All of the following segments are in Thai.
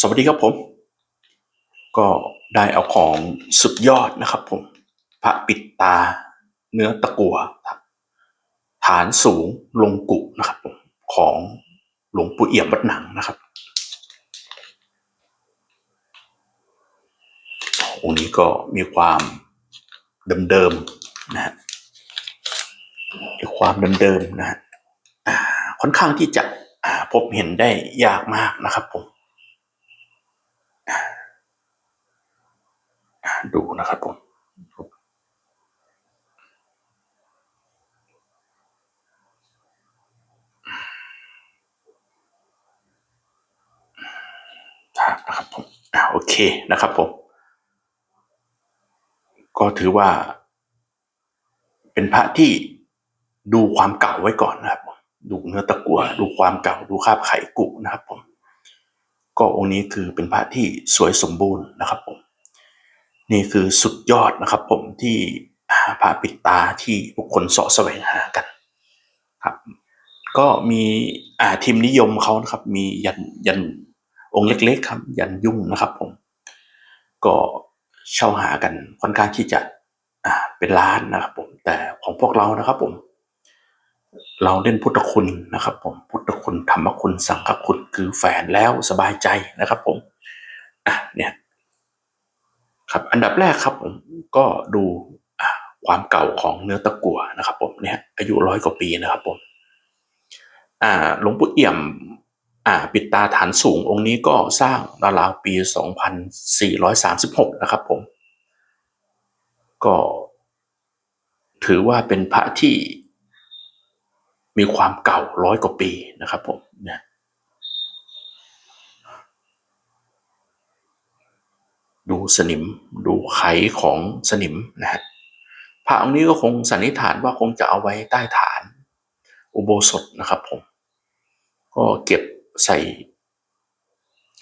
สวัสดีครับผม ก็ได้เอาของสุดยอดนะครับผม พระปิดตาเนื้อตะกัวฐานสูงลงกุนะครับผมของหลวงปู่เอี่ยมวัดหนังนะครับองค์นี้ก็มีความเดิมๆนะฮะมีความเดิมๆนะฮะค่อนข้างที่จะพบเห็นได้ยากมากนะครับผม ดูนะครับผมนะครับผมอ่าโอเคนะครับผม ก็ถือว่า เป็นพระที่ดูความเก่าไว้ก่อนนะครับผมดูเนื้อตะกัวดูความเก่าดูคราบไขกุนะครับผม ก็องค์นี้คือเป็นพระที่สวยสมบูรณ์นะครับผม นี่คือสุดยอดนะครับผมที่พระปิดตาที่บุคคลเสาะแสวงหากันครับก็มีอ่าทีมนิยมเขานะครับ มียันยันองค์เล็กๆครับ ยันยุ่งนะครับผม ก็เช่าหากันค่อนข้างที่จะอ่าเป็นล้านนะครับผมแต่ของพวกเรานะครับผม เราเล่นพุทธคุณนะครับผมพุทธคุณธรรมคุณสังฆคุณคือแฝนแล้วสบายใจนะครับผมอะเนี่ย ครับอันดับแรกครับผมก็ดูความเก่าของเนื้อตะกั่วนะครับ ผมเนี่ยอายุร้อยกว่าปีนะครับผมอ่าหลวงปู่เอี่ยมอ่าปิดตาฐานสูงองค์นี้ก็สร้างราวๆปี 2436 นะครับผม ก็ถือว่าเป็นพระที่มีความเก่าร้อยกว่าปีนะครับผมเนี่ย ดูสนิมดูไขของสนิมนะฮะพระองค์นี้ก็คงสันนิษฐานว่าคงจะเอาไว้ใต้ฐาน อุโบสถนะครับผม ก็เก็บใส่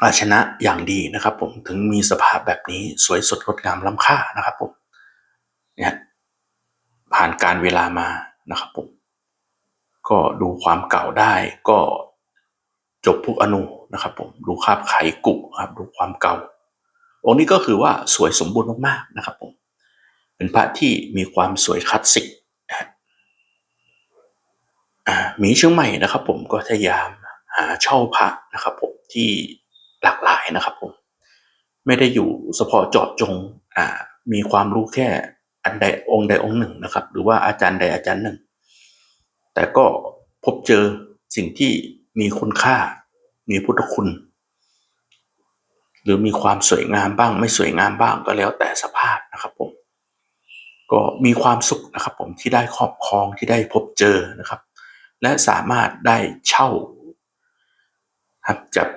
อาชนะอย่างดีนะครับผมถึงมีสภาพแบบนี้สวยสดงดงามล้ำค่านะครับผมเนี่ยผ่านการเวลามานะครับผม ก็ดูความเก่าได้ก็จบทุกอนุนะครับผมดูคราบไขกุครับดูความเก่า องค์นี้ก็คือว่าสวยสมบูรณ์มากๆนะครับผมเป็นพระที่มีความสวยคลาสสิกมีเชียงใหม่นะครับผมก็พยายามหาเช่าพระนะครับผมที่หลากหลายนะครับผมไม่ได้อยู่เฉพาะเจาะจงอ่ามีความรู้แค่อันใดองค์ใดองค์หนึ่งนะครับ หรือว่าอาจารย์ใดอาจารย์หนึ่ง แต่ก็พบเจอสิ่งที่มีคุณค่า มีพุทธคุณ หรือมีความสวยงามบ้าง ไม่สวยงามบ้างก็แล้วแต่สภาพนะครับผมก็มีความสุขนะครับผมที่ได้ครอบครองที่ได้พบเจอนะครับ และสามารถได้เช่าครับจาก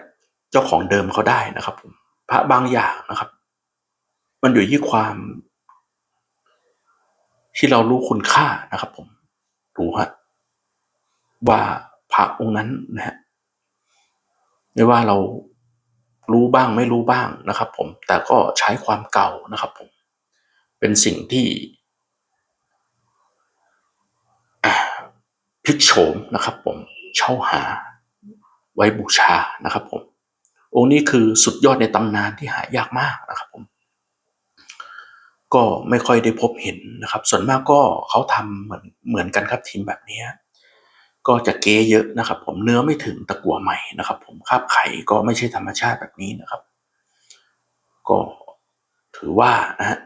เจ้าของเดิมเขาได้นะครับผมพระบางอย่างนะครับ มันอยู่ที่ความ ที่เรารู้คุณค่านะครับ ผมรู้ฮะว่าพระองค์นั้นนะฮะไม่ว่าเรา รู้บ้างไม่รู้บ้างนะครับผมแต่ก็ใช้ความเก่านะครับผมเป็นสิ่งที่พลิกโฉมนะครับผมเช่าหาไว้บูชานะครับผมองค์นี้คือสุดยอดในตำนานที่หายากมากนะครับผมก็ไม่ค่อยได้พบเห็นนะครับ ส่วนมากก็เขาทำเหมือนเหมือนกันครับทีมแบบนี้ก็จะเก๊เยอะนะครับ ผมเนื้อไม่ถึงตะกัวใหม่นะครับผมาบไข่ก็ไม่ใช่ธรรมชาติแบบนี้นะครับ ก็ถือว่านะฮะ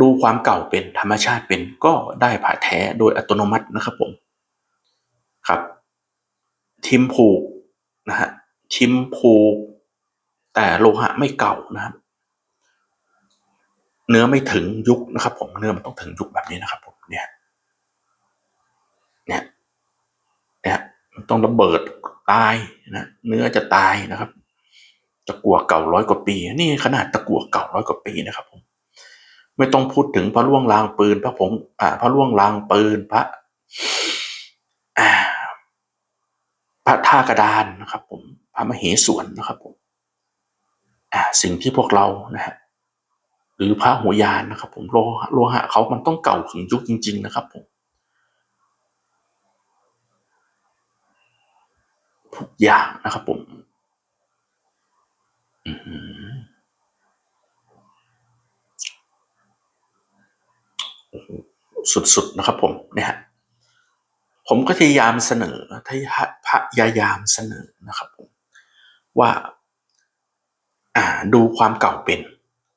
ดูความเก่าเป็นธรรมชาติเป็นก็ได้ผ่าแท้โดยอัตโนมัตินะครับผมครับทิมผูกนะฮะทิมผูก แต่โลหะไม่เก่านะครับ เนื้อไม่ถึงยุคนะครับ ผมเนื้อมันต้องถึงยุคแบบนี้นะครับ ผมเนี่ยเนี่ย ต้องระเบิดตายนะเนื้อจะตายนะครับ ตะกั่วเก่าร้อยกว่าปี นี่ขนาดตะกั่วเก่าร้อยกว่าปีนะครับผมไม่ต้องพูดถึงพระล่วงลางปืนพระผงอ่าพระล่วงลางปืนพระพระท่ากระดานนะครับ ผมพระมเหสวนนะครับผมอ่าสิ่งที่พวกเรานะฮะหรือพระหัวยานนะครับ ผมโลโลหะเขามันต้องเก่าถึงยุคจริง ๆ นะครับผม อย่างนะครับผมสุดๆนะครับผมเนี่ยผมก็พยายามเสนอพยายามเสนอนะครับผมว่าอ่าดูความเก่าเป็น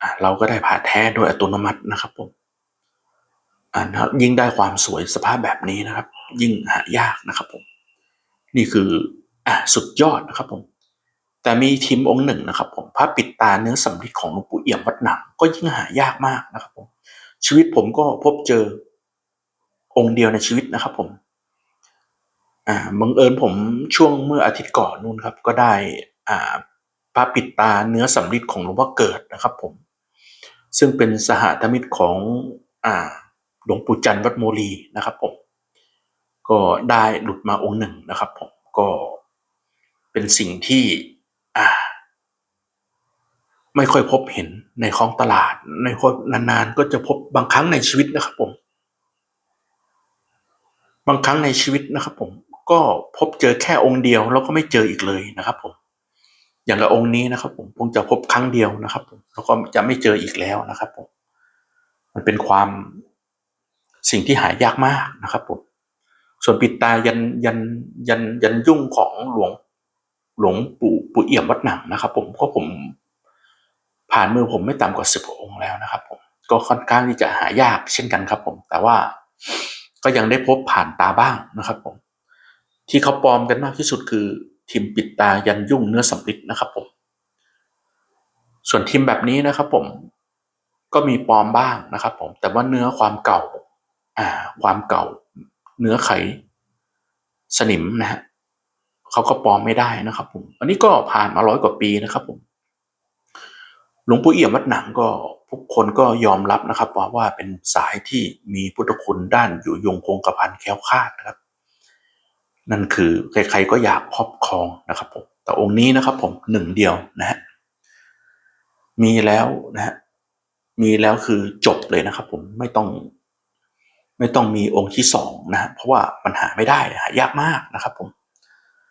อ่าเราก็ได้ผ่าแท้โดยอัตโนมัตินะครับผมอ่านะยิ่งได้ความสวยสภาพแบบนี้นะครับ ยิ่งหายากนะครับผม นี่คือ อ่าสุดยอดนะครับผม แต่มีทีมองค์หนึ่งนะครับ ผมพระปิดตาเนื้อสำริดของหลวงปู่เอี่ยมวัดหนังก็ยิ่งหายากมากนะครับผม ชีวิตผมก็พบเจอองค์เดียวในชีวิตนะครับผม อ่าบังเอิญผมช่วงเมื่ออาทิตย์ก่อนนู่นครับ ก็ได้อ่าพระปิดตาเนื้อสำริดของหลวงพ่อเกิดนะครับ ผม ซึ่งเป็นสหธรรมิตรของอ่าหลวงปู่จันทร์วัดโมลีนะครับ ผม ก็ได้หลุดมาองค์หนึ่งนะครับ ผมก็ เป็นสิ่งที่อ่า ไม่ค่อยพบเห็นในท้องตลาด ในคนนานๆ ก็จะพบบางครั้งในชีวิตนะครับผม บางครั้งในชีวิตนะครับผม ก็พบเจอแค่องค์เดียวแล้วก็ไม่เจออีกเลยนะครับผม อย่างกับองค์นี้นะครับ ผมคงจะพบครั้งเดียวนะครับผมแล้วก็จะไม่เจออีกแล้วนะครับผม มันเป็นความสิ่งที่หายากมากนะครับผมส่วนปิดตายันยันยันยันยุ่งของหลวง หลวงปู่ปู่เอี่ยมวัดหนังนะครับผมก็ผมผ่านมือผมไม่ต่ำกว่าสิบองค์แล้วนะครับผมก็ค่อนข้างที่จะหายากเช่นกันครับผม แต่ว่าก็ยังได้พบผ่านตาบ้างนะครับผม ที่เขาปลอมกันมากที่สุดคือทีมปิดตายันยุ่งเนื้อสำลิดนะครับผม ส่วนทีมแบบนี้นะครับผมก็มีปลอมบ้างนะครับผม แต่ว่าเนื้อความเก่า อ่า ความเก่า เนื้อไข สนิมนะฮะ เขาก็ปลอมไม่ได้นะครับผมอันนี้ก็ผ่านมาร้อยกว่าปีนะครับผมหลวงปู่เอี่ยมวัดหนังก็ทุกคนก็ยอมรับนะครับว่าว่าเป็นสายที่มีพุทธคุณด้านอยู่ยงคงกระพันแค้วคาดนะครับ นั่นคือใครๆก็อยากครอบครองนะครับผมแต่องค์นี้นะครับผมหนึ่งเดียวนะฮะมีแล้วนะฮะมีแล้วคือจบเลยนะครับ ผมไม่ต้อง ไม่ต้องมีองค์ที่สองนะฮะเพราะว่ามันหาไม่ได้หายากมากนะครับผม